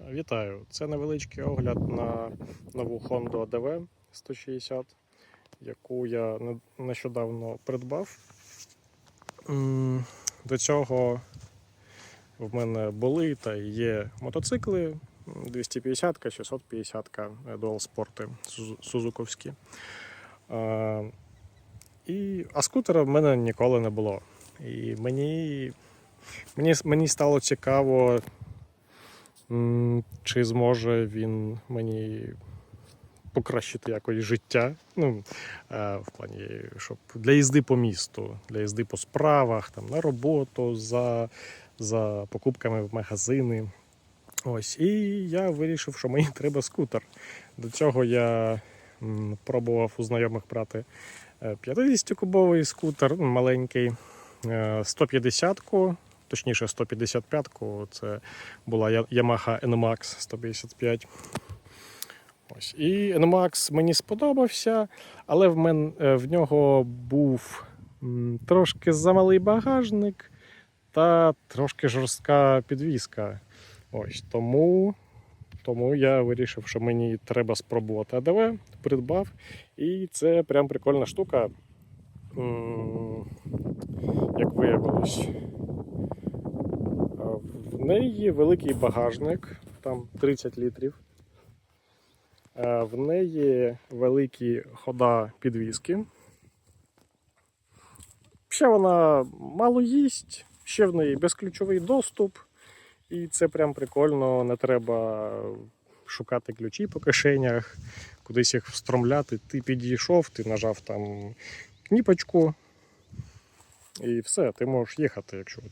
Вітаю! Це невеличкий огляд на нову Honda DV 160, яку я нещодавно придбав. До цього в мене були та є мотоцикли 250 650 Dual Sport сузуковські. І, а скутера в мене ніколи не було. І мені, мені, мені стало цікаво, Чи зможе він мені покращити якось життя? Ну, е, в плані, щоб для їзди по місту, для їзди по справах, там, на роботу, за, за покупками в магазини. Ось. І я вирішив, що мені треба скутер. До цього я пробував у знайомих брати 50-кубовий скутер, ну, маленький, 150-ку, точніше 155-ку. Це була Yamaha NMAX 155. Ось. І NMAX мені сподобався, але в, мен, е, в нього був трошки замалий багажник та трошки жорстка підвіска. Ось тому, тому я вирішив, що мені треба спробувати АДВ, придбав. І це прям прикольна штука. Як виявилось, В неї великий багажник, там 30 літрів. В неї великі хода підвіски. Ще вона мало їсть, ще в неї безключовий доступ. І це прям прикольно, не треба шукати ключі по кишенях, кудись їх встромляти. Ти підійшов, ти нажав там кніпочку, і все, ти можеш їхати, якщо,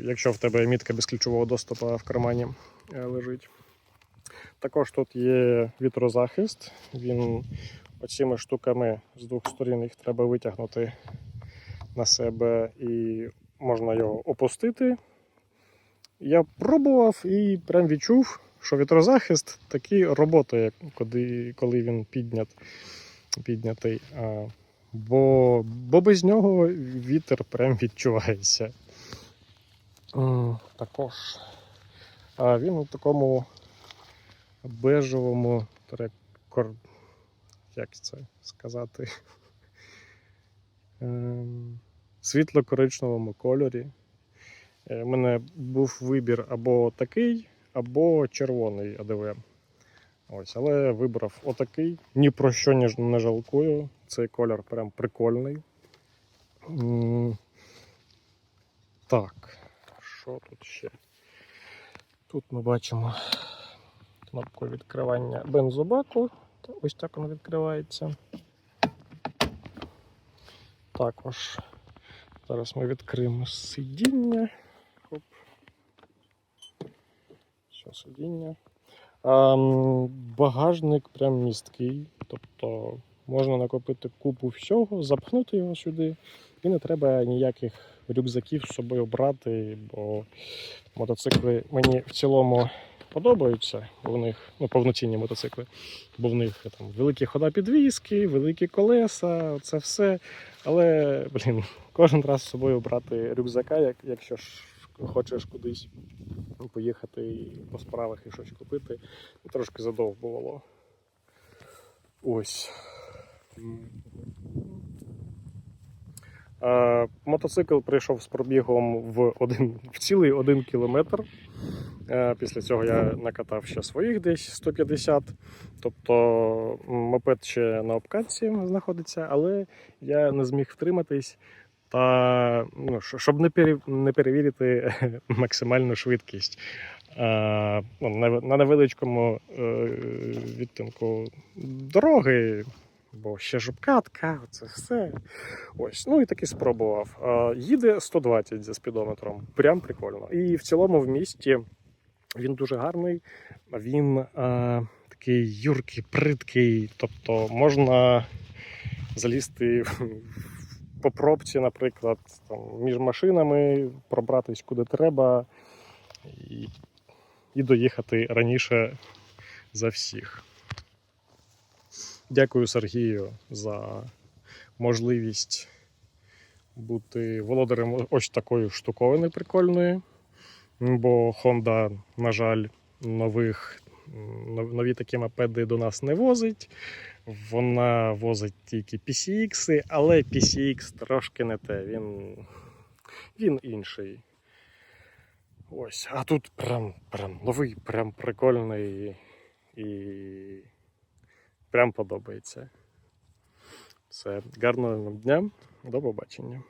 якщо в тебе мітка безключового доступу в кармані е, лежить. Також тут є вітрозахист. Він оціми штуками з двох сторін їх треба витягнути на себе і можна його опустити. Я пробував і прям відчув, що вітрозахист такий роботає, коли, коли він піднят, піднятий. Бо, бо без нього вітер прям відчувається. Також а він у такому бежевому трекор... як це сказати? Ем, Світло-коричневому кольорі. Е, У мене був вибір або такий, або червоний АДВ. Ось, але я вибрав отакий. Ні про що не, жалкую. Цей колір прям прикольний. Так, що тут ще? Тут ми бачимо кнопку відкривання бензобаку. Ось так воно відкривається. Також зараз ми відкриємо сидіння. Хоп. Що сидіння? А, м, багажник прям місткий, тобто можна накопити купу всього, запхнути його сюди, і не треба ніяких рюкзаків з собою брати, бо мотоцикли мені в цілому подобаються. В них ну, повноцінні мотоцикли, бо в них там великі хода підвіски, великі колеса, це все. Але, блін, кожен раз з собою брати рюкзака, як, якщо ж хочеш кудись поїхати і по справах і щось купити, трошки задовбувало. Ось. А, мотоцикл прийшов з пробігом в, один, в цілий один кілометр. Е, Після цього я накатав ще своїх десь 150. Тобто мопед ще на обкатці знаходиться, але я не зміг втриматись. Та ну, щоб не, не перевірити максимальну швидкість. Е, ну, на, невеличкому е, відтинку дороги, бо ще ж обкатка, це все. Ось, ну і таки спробував. Е, їде 120 за спідометром. Прям прикольно. І в цілому в місті він дуже гарний. Він е, такий юркий, приткий. Тобто можна залізти в- по пробці, наприклад, там, між машинами, пробратись куди треба і, і доїхати раніше за всіх. Дякую Сергію за можливість бути володарем ось такої штуковини прикольної. Бо Honda, на жаль, нових, нові такі мопеди до нас не возить. Вона возить тільки PCX, але PCX трошки не те. Він, він інший. Ось, а тут прям, прям новий, прям прикольний і прям подобається. Все, гарного вам дня, до побачення.